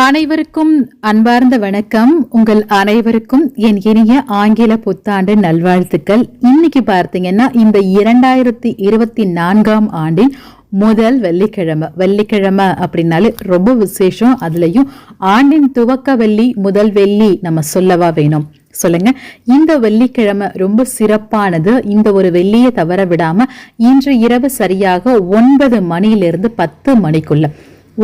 அனைவருக்கும் அன்பார்ந்த வணக்கம். உங்கள் அனைவருக்கும் என் இனிய ஆங்கில புத்தாண்டு நல்வாழ்த்துக்கள். இன்னைக்கு பார்த்தீங்கன்னா இந்த இரண்டாயிரத்தி இருபத்தி நான்காம் ஆண்டின் முதல் வெள்ளிக்கிழமை. வெள்ளிக்கிழமை அப்படின்னாலே ரொம்ப விசேஷம். அதுலயும் ஆண்டின் துவக்க வெள்ளி முதல் வெள்ளி நம்ம சொல்லவா வேணும். சொல்லுங்க. இந்த வெள்ளிக்கிழமை ரொம்ப சிறப்பானது. இந்த ஒரு வெள்ளியை தவற விடாம இன்று இரவு சரியாக ஒன்பது மணியிலிருந்து பத்து மணிக்குள்ள.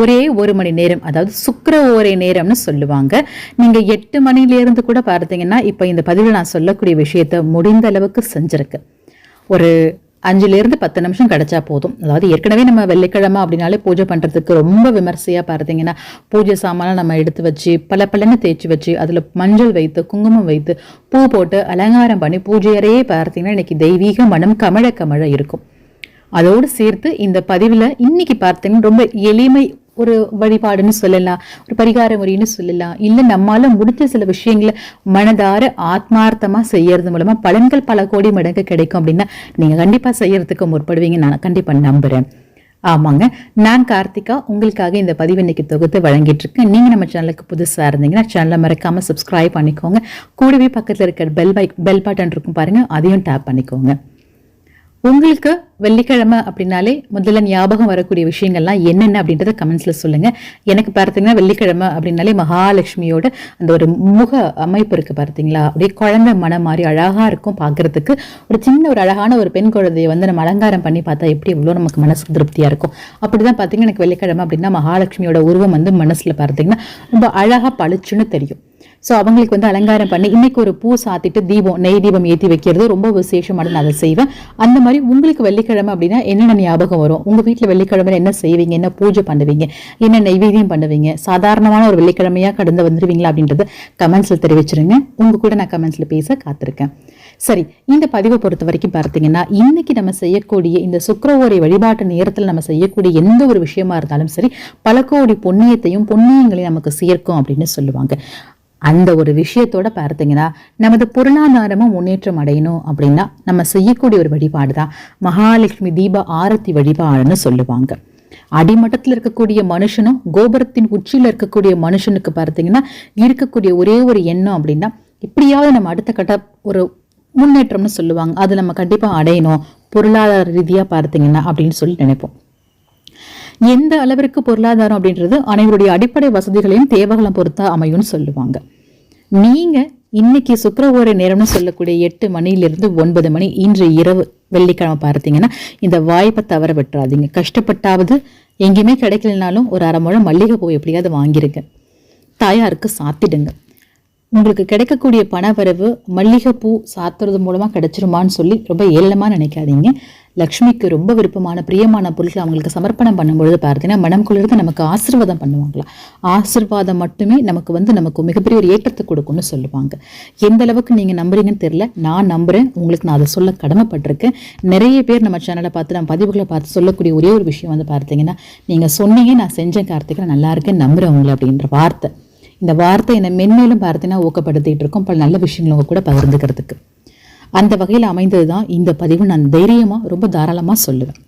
ஒரே ஒரு மணி நேரம் அதாவது சுக்கர ஓரை நேரம்னு சொல்லுவாங்க. நீங்க எட்டு மணிலேருந்து கூட பார்த்தீங்கன்னா இப்போ இந்த பதிவில் நான் சொல்லக்கூடிய விஷயத்த முடிந்த அளவுக்கு செஞ்சிருக்கு. ஒரு அஞ்சுலேருந்து பத்து நிமிஷம் கிடைச்சா போதும். அதாவது ஏற்கனவே நம்ம வெள்ளிக்கிழமை அப்படின்னாலே பூஜை பண்ணுறதுக்கு ரொம்ப விமர்சையாக பார்த்தீங்கன்னா பூஜை சாமானை நம்ம எடுத்து வச்சு பல பலன்னு தேய்ச்சி வச்சு அதில் மஞ்சள் வைத்து குங்குமம் வைத்து பூ போட்டு அலங்காரம் பண்ணி பூஜை அறையே பார்த்தீங்கன்னா இன்னைக்கு தெய்வீக மனம் கமழ கமழ இருக்கும். அதோடு சேர்த்து இந்த பதிவில் இன்னைக்கு பார்த்தீங்கன்னா ரொம்ப எளிமை ஒரு வழிபாடுன்னு சொல்லலாம் ஒரு பரிகார முறைன்னு சொல்லலாம். இல்லை நம்மால முடிஞ்ச சில விஷயங்களை மனதார ஆத்மார்த்தமா செய்யறது மூலமா பலன்கள் பல கோடி மடங்கு கிடைக்கும் அப்படின்னா நீங்க கண்டிப்பா செய்யறதுக்கு முற்படுவீங்க நான் கண்டிப்பா நம்புறேன். ஆமாங்க. நான் கார்த்திகா உங்களுக்காக இந்த பதிவு இன்னைக்கு தொகுத்து வழங்கிட்டு இருக்கேன். நீங்க நம்ம சேனலுக்கு புதுசா இருந்தீங்கன்னா சேனலை மறக்காம சப்ஸ்கிரைப் பண்ணிக்கோங்க. கூடவே பக்கத்தில் இருக்கிற பெல் பை பெல் பட்டன் இருக்கும் பாருங்க. அதையும் டேப் பண்ணிக்கோங்க. உங்களுக்கு வெள்ளிக்கிழமை அப்படின்னாலே முதல்ல ஞாபகம் வரக்கூடிய விஷயங்கள்லாம் என்னென்ன அப்படின்றத கமெண்ட்ஸில் சொல்லுங்கள் எனக்கு பார்த்தீங்கன்னா வெள்ளிக்கிழமை அப்படின்னாலே மகாலட்சுமியோட அந்த ஒரு முக அமைப்பு இருக்குது பார்த்தீங்களா? அப்படியே குழந்தை மனம் மாதிரி அழகாக இருக்கும் பார்க்கறதுக்கு. ஒரு சின்ன ஒரு அழகான ஒரு பெண் குழந்தையை வந்து நம்ம அலங்காரம் பண்ணி பார்த்தா எப்படி எவ்வளோ நமக்கு மனசுக்கு திருப்தியாக இருக்கும். அப்படிதான் பார்த்தீங்கன்னா எனக்கு வெள்ளிக்கிழமை அப்படின்னா மகாலட்சுமியோட உருவம் வந்து மனசில் பார்த்தீங்கன்னா ரொம்ப அழகாக பளிச்சுன்னு தெரியும். ஸோ அவங்களுக்கு வந்து அலங்காரம் பண்ணி இன்னைக்கு ஒரு பூ சாத்திட்டு தீபம் நெய் தீபம் ஏற்றி வைக்கிறது ரொம்ப விசேஷமான நான் அதை செய்வேன். அந்த மாதிரி உங்களுக்கு வெள்ளிக்கிழமை அப்படின்னா என்னென்ன ஞாபகம் வரும்? உங்க வீட்டில் வெள்ளிக்கிழமை என்ன செய்வீங்க? என்ன பூஜை பண்ணுவீங்க? என்ன நெய்வேதியம் பண்ணுவீங்க? சாதாரணமான ஒரு வெள்ளிக்கிழமையா கடந்து வந்துருவீங்களா அப்படின்றத கமெண்ட்ஸ்ல தெரிவிச்சிருங்க. உங்க கூட நான் கமெண்ட்ஸ்ல பேச காத்திருக்கேன். சரி இந்த பதிவை பொறுத்த வரைக்கும் பார்த்தீங்கன்னா இன்னைக்கு நம்ம செய்யக்கூடிய இந்த சுக்கரவோரை வழிபாட்டு நேரத்தில் நம்ம செய்யக்கூடிய எந்த ஒரு விஷயமா இருந்தாலும் சரி பல கோடி புண்ணியத்தையும் புண்ணியங்களையும் நமக்கு சேர்க்கும் அப்படின்னு சொல்லுவாங்க. அந்த ஒரு விஷயத்தோட பார்த்தீங்கன்னா நமது பொருளாதாரமும் முன்னேற்றம் அடையணும் அப்படின்னா நம்ம செய்யக்கூடிய ஒரு வழிபாடு தான் மகாலட்சுமி தீப ஆரத்தி வழிபாடுன்னு சொல்லுவாங்க. அடிமட்டத்தில் இருக்கக்கூடிய மனுஷனும் கோபுரத்தின் உச்சியில் இருக்கக்கூடிய மனுஷனுக்கு பார்த்தீங்கன்னா இருக்கக்கூடிய ஒரே ஒரு எண்ணம் அப்படின்னா இப்படியாவது நம்ம அடுத்த கட்ட ஒரு முன்னேற்றம்னு சொல்லுவாங்க. அது நம்ம கண்டிப்பாக அடையணும். பொருளாதார ரீதியாக பார்த்தீங்கன்னா அப்படின்னு சொல்லி நினைப்போம். எந்த அளவிற்கு பொருளாதாரம் அப்படின்றது அனைவருடைய அடிப்படை வசதிகளையும் தேவைகளும் பொறுத்தா அமையும்னு சொல்லுவாங்க. நீங்க இன்னைக்கு ஓர நேரம்னு சொல்லக்கூடிய எட்டு மணியிலிருந்து ஒன்பது மணி இன்று இரவு வெள்ளிக்கிழமை பார்த்தீங்கன்னா இந்த வாய்ப்பை தவற விட்டுறாதீங்க. கஷ்டப்பட்டாவது எங்கேயுமே கிடைக்கலனாலும் ஒரு அரை முழம் மல்லிகை பூ எப்படியாவது வாங்கிருங்க. தாயாருக்கு சாத்திடுங்க. உங்களுக்கு கிடைக்கக்கூடிய பணவரவு மல்லிகைப்பூ சாத்துறது மூலமாக கிடைச்சிருமான்னு சொல்லி ரொம்ப ஏளனமாக நினைக்காதீங்க. லக்ஷ்மிக்கு ரொம்ப விருப்பமான பிரியமான பொருட்களை அவங்களுக்கு சமர்ப்பணம் பண்ணும்பொழுது பார்த்தீங்கன்னா மனம் குளிர்ந்து நமக்கு ஆசீர்வாதம் பண்ணுவாங்களாம் ஆசிர்வாதம் மட்டுமே நமக்கு வந்து நமக்கு மிகப்பெரிய ஒரு ஏற்றத்தை கொடுக்கும்னு சொல்லுவாங்க. எந்த அளவுக்கு நீங்கள் நம்புறீங்கன்னு தெரில நான் நம்புகிறேன் உங்களுக்கு நான் அதை சொல்ல கடமைப்பட்டிருக்கேன். நிறைய பேர் நம்ம சேனலை பார்த்து நம்ம பதிவுகளை பார்த்து சொல்லக்கூடிய ஒரே ஒரு விஷயம் வந்து பார்த்தீங்கன்னா நீங்கள் சொன்னீங்க நான் செஞ்சேன் கார்த்திகை நல்லா இருக்கேன் நம்புகிறேன் உங்களை அப்படின்ற வார்த்தை. இந்த வார்த்தை என்னை மென்மேலும் பார்த்தீங்கன்னா ஊக்கப்படுத்திட்டு இருக்கும். பல நல்ல விஷயங்களை கூட பகிர்ந்துக்கிறதுக்கு. அந்த வகையில் அமைந்தது தான் இந்த பதிவு. நான் தைரியமாக ரொம்ப தாராளமாக சொல்லுவேன்.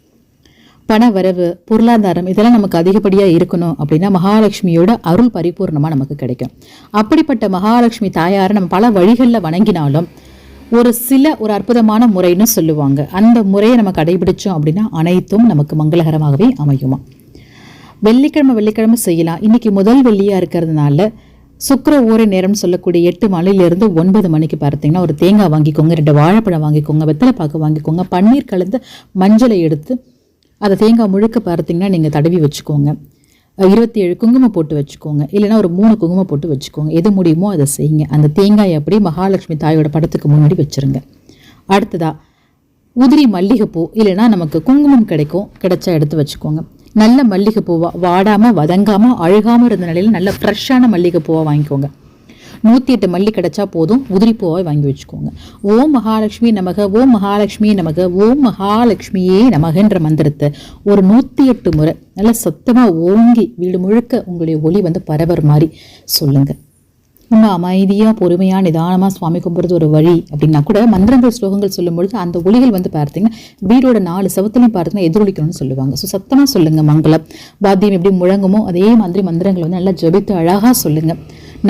பண வரவு பொருளாதாரம் இதெல்லாம் நமக்கு அதிகப்படியாக இருக்கணும் அப்படின்னா மகாலட்சுமியோட அருள் பரிபூர்ணமாக நமக்கு கிடைக்கும். அப்படிப்பட்ட மகாலட்சுமி தாயாரை நம்ம பல வழிகளில் வணங்கினாலும் ஒரு சில ஒரு அற்புதமான முறைன்னு சொல்லுவாங்க. அந்த முறையை நம்ம கடைபிடிச்சோம் அப்படின்னா அனைத்தும் நமக்கு மங்களகரமாகவே அமையுமா? வெள்ளிக்கிழமை வெள்ளிக்கிழமை செய்யலாம். இன்னைக்கு முதல் வெள்ளியாக இருக்கிறதுனால சுக்கர ஊரை நேரம் சொல்லக்கூடிய எட்டு மணிலிருந்து ஒன்பது மணிக்கு பார்த்தீங்கன்னா ஒரு தேங்காய் வாங்கிக்கோங்க ரெண்டு வாழைப்பழம் வாங்கிக்கோங்க வெத்தலை பாக்கு வாங்கிக்கோங்க பன்னீர் கலந்து மஞ்சளை எடுத்து அதை தேங்காய் முழுக்க பார்த்தீங்கன்னா நீங்கள் தடவி வச்சுக்கோங்க. இருபத்தி ஏழு குங்குமம் போட்டு வச்சுக்கோங்க. இல்லைன்னா ஒரு மூணு குங்குமம் போட்டு வச்சுக்கோங்க. எது முடியுமோ அதை செய்யுங்க. அந்த தேங்காய் அப்படி மகாலட்சுமி தாயோட படத்துக்கு முன்னாடி வச்சுருங்க. அடுத்ததாக உதிரி மல்லிகைப்பூ இல்லைன்னா நமக்கு குங்குமம் கிடைக்கும் கிடைச்சா எடுத்து வச்சுக்கோங்க. நல்ல மல்லிகை பூவா வாடாம வதங்காம அழுகாம இருந்த நிலையில நல்ல ஃப்ரெஷ்ஷான மல்லிகை பூவா வாங்கிக்கோங்க. நூற்றி எட்டு மல்லி கிடைச்சா போதும். உதிரிப்பூவாக வாங்கி வச்சுக்கோங்க. ஓம் மகாலட்சுமி நமக ஓம் மகாலட்சுமி நமக ஓம் மகாலட்சுமியே நமகன்ற மந்திரத்தை ஒரு நூற்றி எட்டு முறை நல்லா சத்தமாக ஓங்கி வீடு முழுக்க உங்களுடைய ஒளி வந்து பரவர் மாதிரி சொல்லுங்கள் நம்ம அமைதியாக பொறுமையாக நிதானமாக சுவாமி கும்பிட்றது ஒரு வழி அப்படின்னா கூட மந்திரங்கள் ஸ்லோகங்கள் சொல்லும்பொழுது அந்த ஒளிகள் வந்து பார்த்தீங்கன்னா வீடோட நாலு செவத்துலையும் பார்த்தீங்கன்னா எதிரொலிக்கணும்னு சொல்லுவாங்க. ஸோ சத்தமாக சொல்லுங்கள் மங்களம். வாத்தியம் எப்படி முழங்குமோ அதே மாதிரி மந்திரங்கள் வந்து நல்லா ஜபித்து அழகாக சொல்லுங்க.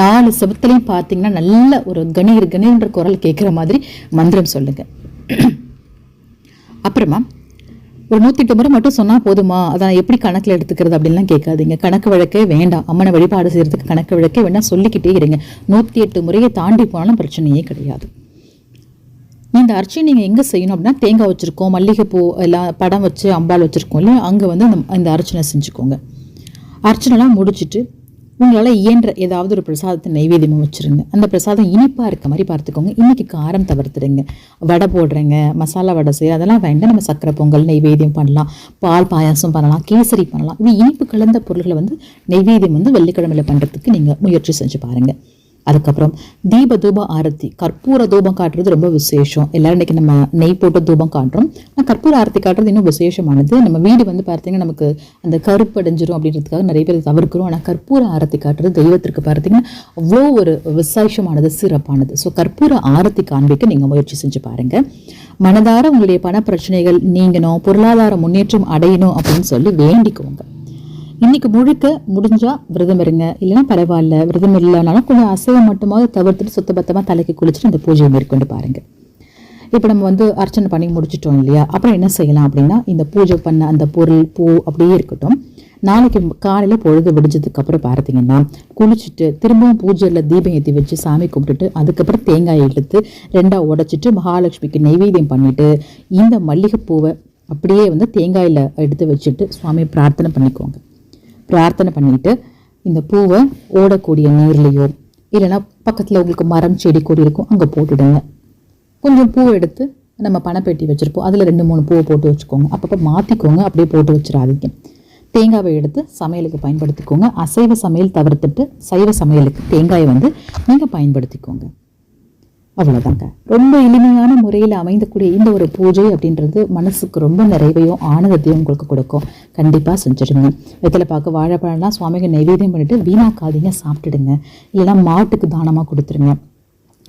நாலு சவத்துலையும் பார்த்தீங்கன்னா நல்ல ஒரு கணீர் கணீர்ன்ற குரல் கேட்குற மாதிரி மந்திரம் சொல்லுங்கள் அப்புறமா ஒரு நூற்றி முறை மட்டும் சொன்னால் போதுமா? அதை எப்படி கணக்கில் எடுத்துக்கிறது அப்படின்லாம் கேட்காதீங்க. கணக்கு வழக்கே வேண்டாம். அம்மனை வழிபாடு செய்கிறதுக்கு கணக்கு வழக்கே வேண்டாம். சொல்லிக்கிட்டே இருங்க. நூற்றி எட்டு முறையை தாண்டி போனாலும் பிரச்சனையே கிடையாது. இந்த அர்ச்சனை நீங்கள் எங்கே செய்யணும் அப்படின்னா தேங்காய் வச்சுருக்கோம் மல்லிகைப்பூ எல்லாம் படம் வச்சு அம்பாள் வச்சுருக்கோம் இல்லையா? அங்கே வந்து அந்த இந்த அர்ச்சனை செஞ்சுக்கோங்க. அர்ச்சனைலாம் முடிச்சுட்டு உங்களால் இயன்ற ஏதாவது ஒரு பிரசாதத்தை நைவேத்தியமாக வச்சுருங்க. அந்த பிரசாதம் இனிப்பாக இருக்க மாதிரி பார்த்துக்கோங்க. இன்றைக்கி காரம் தவிர்த்துடுங்க. வடை போடுறேங்க மசாலா வடை செய்ய அதெல்லாம் வேண்டாம் நம்ம சக்கரை பொங்கல் நைவேத்தியம் பண்ணலாம். பால் பாயாசம் பண்ணலாம் கேசரி பண்ணலாம். இது இனிப்பு கலந்த பொருள்களை வந்து நைவேத்தியம் வந்து வெள்ளிக்கிழமையில் பண்ணுறதுக்கு நீங்கள் முயற்சி செஞ்சு பாருங்கள் அதுக்கப்புறம் தீப தூப ஆரத்தி கற்பூர தூபம் காட்டுறது ரொம்ப விசேஷம். எல்லாரும் இன்னைக்கு நம்ம நெய் போட்டு தூபம் காட்டுறோம். ஆனால் கற்பூர ஆரத்தி காட்டுறது இன்னும் விசேஷமானது. நம்ம வீடு வந்து பார்த்தீங்கன்னா நமக்கு அந்த கருப்படைஞ்சிரும் அப்படின்றதுக்காக நிறைய பேர் தவிர்க்கிறோம். ஆனால் கற்பூர ஆரத்தி காட்டுறது தெய்வத்திற்கு பார்த்தீங்கன்னா அவ்வளோ ஒரு விசேஷமானது சிறப்பானது. ஸோ கற்பூர ஆரத்தி காண்பிக்க நீங்கள் முயற்சி செஞ்சு பாருங்கள் மனதார உங்களுடைய பண பிரச்சனைகள் நீங்கணும் பொருளாதார முன்னேற்றம் அடையணும் அப்படின்னு சொல்லி வேண்டிக்குவோங்க இன்னைக்கு முழுக்க முடிஞ்சா விரதம் இருங்க. இல்லைன்னா பரவாயில்ல விரதம் இல்லைனாலும் கொஞ்சம் அசைவம் மட்டுமாவது தவிர்த்துட்டு சுத்தபத்தமாக தலைக்கு குளிச்சுட்டு அந்த பூஜையை மேற்கொண்டு பாருங்க. இப்போ நம்ம வந்து அர்ச்சனை பண்ணி முடிச்சிட்டோம் இல்லையா? அப்புறம் என்ன செய்யலாம் அப்படின்னா இந்த பூஜை பண்ண அந்த பொருள் பூ அப்படியே இருக்கட்டும். நாளைக்கு காலையில் பொழுது விடிஞ்சதுக்கு அப்புறம் பார்த்தீங்கன்னா குளிச்சுட்டு திரும்பவும் பூஜையில் தீபம் ஏற்றி வச்சு சாமி கும்பிட்டுட்டு அதுக்கப்புறம் தேங்காய் எடுத்து ரெண்டாக உடைச்சிட்டு மகாலட்சுமிக்கு நைவேத்தியம் பண்ணிவிட்டு இந்த மல்லிகைப்பூவை அப்படியே வந்து தேங்காயில் எடுத்து வச்சுட்டு சுவாமியை பிரார்த்தனை பண்ணிக்கோங்க. பிரார்த்தனை பண்ணிட்டு இந்த பூவை ஓடக்கூடிய நீர்லேயோ இல்லைன்னா பக்கத்தில் உங்களுக்கு மரம் செடி கொடி இருக்கும் அங்கே போட்டுடுங்க. கொஞ்சம் பூவை எடுத்து நம்ம பணப்பெட்டி வச்சுருப்போம். அதில் ரெண்டு மூணு பூவை போட்டு வச்சுக்கோங்க. அப்பப்போ மாற்றிக்கோங்க அப்படியே போட்டு வச்சிடாதீங்க. தேங்காவை எடுத்து சமையலுக்கு பயன்படுத்திக்கோங்க. அசைவ சமையல் தவிர்த்துட்டு சைவ சமையலுக்கு தேங்காயை வந்து நீங்கள் பயன்படுத்திக்கோங்க. அவ்வளோதாங்க ரொம்ப எளிமையான முறையில் அமைந்தக்கூடிய இந்த ஒரு பூஜை அப்படின்றது மனசுக்கு ரொம்ப நிறைவையும் ஆனந்தத்தையும் உங்களுக்கு கொடுக்கும். கண்டிப்பாக செஞ்சுடுங்க. வெத்தலை பார்க்க வாழைப்பழம்லாம் சுவாமிக்கு நைவேத்தியம் பண்ணிட்டு வீணாக்காதீங்க சாப்பிட்டுடுங்க. இல்லைனா மாட்டுக்கு தானமாக கொடுத்துருங்க.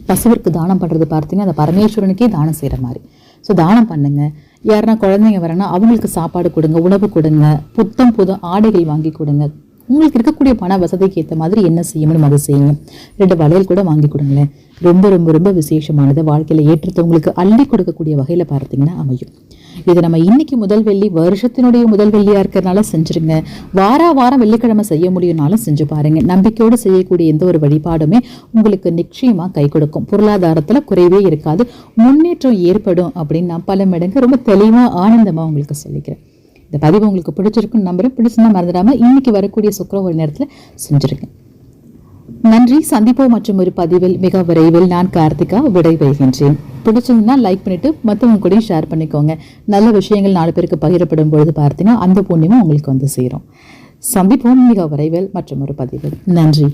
பசுவிற்கு தானம் பண்ணுறது பார்த்தீங்கன்னா அந்த பரமேஸ்வரனுக்கே தானம் செய்கிற மாதிரி. ஸோ தானம் பண்ணுங்க. யாருன்னா குழந்தைங்க வரேன்னா அவங்களுக்கு சாப்பாடு கொடுங்க உணவு கொடுங்க. புத்தம் புது ஆடைகள் வாங்கி கொடுங்க. உங்களுக்கு இருக்கக்கூடிய பண வசதிக்கு ஏற்ற மாதிரி என்ன செய்யணும் அதை செய்யுங்க. ரெண்டு வளையல் கூட வாங்கி கொடுங்களேன். ரொம்ப ரொம்ப ரொம்ப விசேஷமானது. வாழ்க்கையில் ஏற்றத்தை உங்களுக்கு அள்ளி கொடுக்கக்கூடிய வகையில் பார்த்தீங்கன்னா அமையும். இது நம்ம இன்னைக்கு முதல் வெள்ளி வருஷத்தினுடைய முதல் வெள்ளியாக இருக்கிறனால செஞ்சுருங்க. வார வாரம் வெள்ளிக்கிழமை செய்ய முடியும்னாலும் செஞ்சு பாருங்க. நம்பிக்கையோடு செய்யக்கூடிய எந்த ஒரு வழிபாடுமே உங்களுக்கு நிச்சயமாக கை கொடுக்கும். பொருளாதாரத்தில் குறைவே இருக்காது. முன்னேற்றம் ஏற்படும் அப்படின்னு நான் பல மடங்கு ரொம்ப தெளிவாக ஆனந்தமாக உங்களுக்கு சொல்லிக்கிறேன். இந்த பதிவு உங்களுக்கு பிடிச்சிருக்குன்னு நம்புகிறேன் பிடிச்சிருந்தா மறந்துடாமல் இன்னைக்கு வரக்கூடிய சுக்கரம் ஒரு நேரத்தில் செஞ்சுருக்கேன் நன்றி. சந்திப்போம் மற்றும் ஒரு பதிவில் மிக விரைவில் நான் கார்த்திகா விடை பெறுகின்றேன் பிடிச்சிருந்தா லைக் பண்ணிட்டு மற்றவங்க கூடயும் ஷேர் பண்ணிக்கோங்க. நல்ல விஷயங்கள் நாலு பேருக்கு பகிரப்படும் பொழுது பார்த்தீங்கன்னா அந்த புண்ணியமும் உங்களுக்கு வந்து சேரும். சந்திப்போம் மிக விரைவில் மற்றும் ஒரு பதிவில். நன்றி.